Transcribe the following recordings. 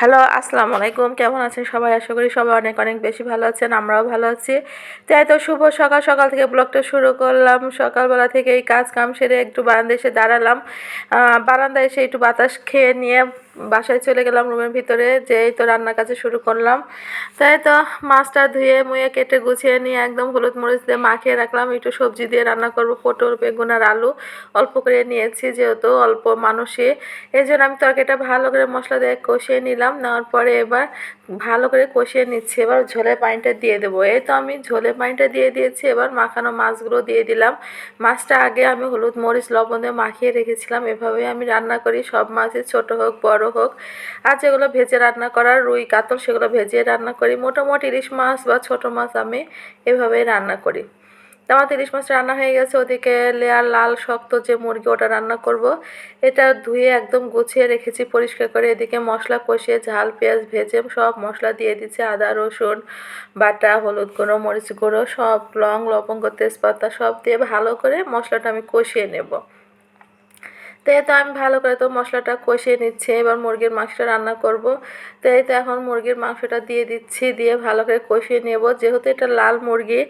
Hello, আসসালামু আলাইকুম। কেমন আছেন সবাই? আশা করি সবাই অনেক অনেক বেশি ভালো আছেন, আমরাও ভালো আছি। তাই তো শুভ সকাল। সকাল থেকে ব্লগটা শুরু করলাম। সকালবেলা থেকে এই কাজ কাম সেরে একটু বারান্দা এসে দাঁড়ালাম। বারান্দা এসে একটু বাতাস খেয়ে নিয়ে বাসায় চলে গেলাম রুমের ভিতরে যে এই তো রান্নার কাছে শুরু করলাম। তাই তো মাছটা ধুয়ে, মুয়ে, কেটে, গুছিয়ে নিয়ে একদম হলুদ মরিচ দিয়ে মাখিয়ে রাখলাম। একটু সবজি দিয়ে রান্না করব, পটল, বেগুন আর আলু অল্প করে নিয়েছি, যেহেতু অল্প মানুষই। এই জন্য আমি তরকারিটা ভালো করে মশলা দিয়ে কষিয়ে নিলাম। নেওয়ার পরে এবার ভালো করে কষিয়ে নিচ্ছি। এবার ঝোলের পানিটা দিয়ে দেবো। এই তো আমি ঝোলের পানিটা দিয়ে দিয়েছি। এবার মাখানো মাছগুলো দিয়ে দিলাম। মাছটা আগে আমি হলুদ মরিচ, লবণ দিয়ে মাখিয়ে রেখেছিলাম। এভাবে আমি রান্না করি। সব মাছই ছোট হোক, বড় হোক। আর যেগুলো ভেজে রান্না করার রুই, কাতল সেগুলো ভেজে রান্না করি। মোটামুটি ইলিশ মাছ বা ছোট মাছ আমি এভাবেই রান্না করি। তো আমার ইলিশ মাছ রান্না হয়ে গেছে। ওদিকে লেয়ার লাল, শক্ত যে মুরগি, ওটা রান্না করব। এটা ধুয়ে একদম গুছিয়ে রেখেছি, পরিষ্কার করে। এদিকে মশলা কষিয়ে ঝাল, পেঁয়াজ ভেজে সব মশলা দিয়ে দিচ্ছে। আদা, রসুন, বাটা, হলুদ গুঁড়ো, মরিচ গুঁড়ো, সব লং লবঙ্গ, তেজপাতা সব দিয়ে ভালো করে মশলাটা আমি কষিয়ে নেব। তো এই তো আমি ভালো করে তো মশলাটা কষিয়ে নিচ্ছি, এবার মুরগির মাংসটা রান্না করব। তো এই তো এখন মুরগির মাংসটা দিয়ে দিচ্ছি, দিয়ে ভালো করে কষিয়ে নেব। যেহেতু এটা লাল মুরগি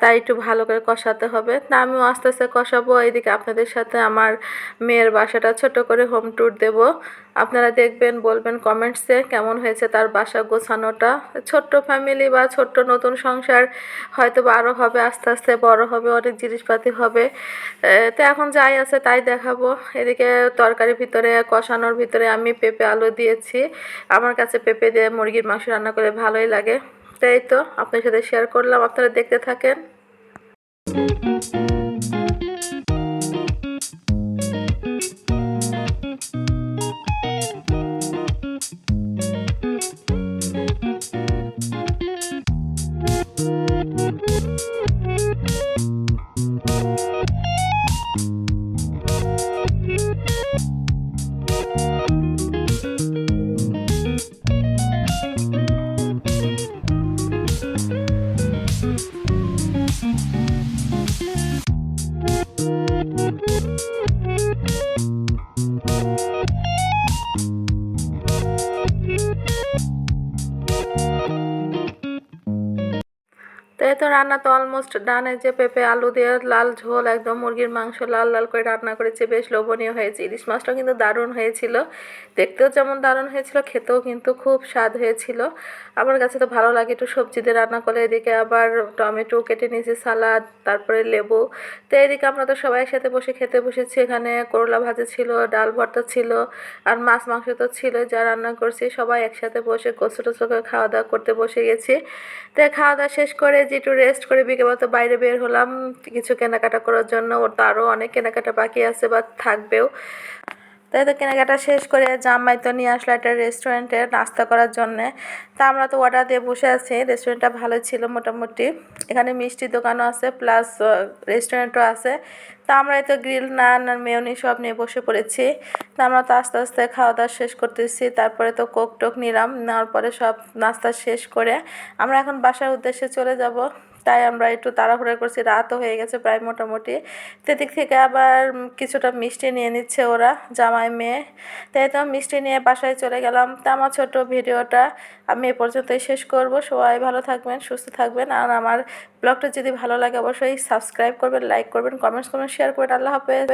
তাই একটু ভালো করে কষাতে হবে। তা আমিও আস্তে আস্তে কষাবো। এইদিকে আপনাদের সাথে আমার মেয়ের বাসাটা ছোট করে হোম ট্যুর দেব। আপনারা দেখবেন, বলবেন কমেন্টসে কেমন হয়েছে তার বাসা গোছানোটা। ছোট্ট ফ্যামিলি বা ছোট্ট নতুন সংসার হয়তো বা আরও হবে, আস্তে আস্তে বড় হবে, অনেক জিনিসপাতি হবে। তো এখন যাই আছে তাই দেখাবো। এদিকে তরকারির ভিতরে, কষানোর ভিতরে আমি পেঁপে, আলু দিয়েছি। আমার কাছে পেঁপে দিয়ে মুরগির মাংস রান্না করে ভালোই লাগে। তাই তো, আপনার সাথে শেয়ার করলাম। আপনারা দেখতে থাকেন। এই তো রান্না তো অলমোস্ট ডান যে পেঁপে, আলু দিয়ে লাল ঝোল, একদম মুরগির মাংস লাল লাল করে রান্না করেছে, বেশ লোভনীয় হয়েছে। ইলিশ মাছটাও কিন্তু দারুণ হয়েছিল। দেখতেও যেমন দারুণ হয়েছিল, খেতেও কিন্তু খুব স্বাদ হয়েছিল। আমার কাছে তো ভালো লাগে একটু সবজি দিয়ে রান্না করলে, এদিকে আবার টমেটো কেটে নিয়েছি, সালাদ, তারপরে লেবু। তো এদিকে আমরা তো সবাই একসাথে বসে খেতে বসেছি, এখানে করলা ভাজা ছিল, ডাল ভর্তা ছিল, আর মাছ মাংস তো ছিল যা রান্না করছি, সবাই একসাথে বসে কচু টচু খাওয়া দাওয়া করতে বসে গেছি। তো খাওয়া দাওয়া শেষ করে যে একটু রেস্ট করে বিকেল তো বাইরে বের হলাম, কিছু কেনাকাটা করার জন্য, ওর তো আরও অনেক কেনাকাটা বাকি আছে বা থাকবেও। তাই তো কেনাকাটা শেষ করে জামাই তো নিয়ে আসলো একটা রেস্টুরেন্টে নাস্তা করার জন্যে। তা আমরা তো অর্ডার দিয়ে বসে আছি। রেস্টুরেন্টটা ভালো ছিল মোটামুটি। এখানে মিষ্টির দোকানও আছে প্লাস রেস্টুরেন্টও আছে। তা আমরা তো গ্রিল নান আর মেয়নি সব নিয়ে বসে পড়েছি। তা আমরা তো আস্তে আস্তে খাওয়া দাওয়া শেষ করতেছি। তারপরে তো কোক টোক নিলাম। নেওয়ার পরে সব নাস্তা শেষ করে আমরা এখন বাসার উদ্দেশ্যে চলে যাব। তাই আমরা একটু তাড়াহুড়া করছি, রাতও হয়ে গেছে প্রায় মোটামুটি। সেদিক থেকে আবার কিছুটা মিষ্টি নিয়ে নিচ্ছে ওরা, জামাই মেয়ে। তাই তো মিষ্টি নিয়ে বাসায় চলে গেলাম। তা আমার ছোটো ভিডিওটা আমি এ পর্যন্তই শেষ করব। সবাই ভালো থাকবেন, সুস্থ থাকবেন। আর আমার ব্লগটা যদি ভালো লাগে, অবশ্যই সাবস্ক্রাইব করবেন, লাইক করবেন, কমেন্টস করবেন শেয়ার করবেন। আল্লাহ হাফেজ।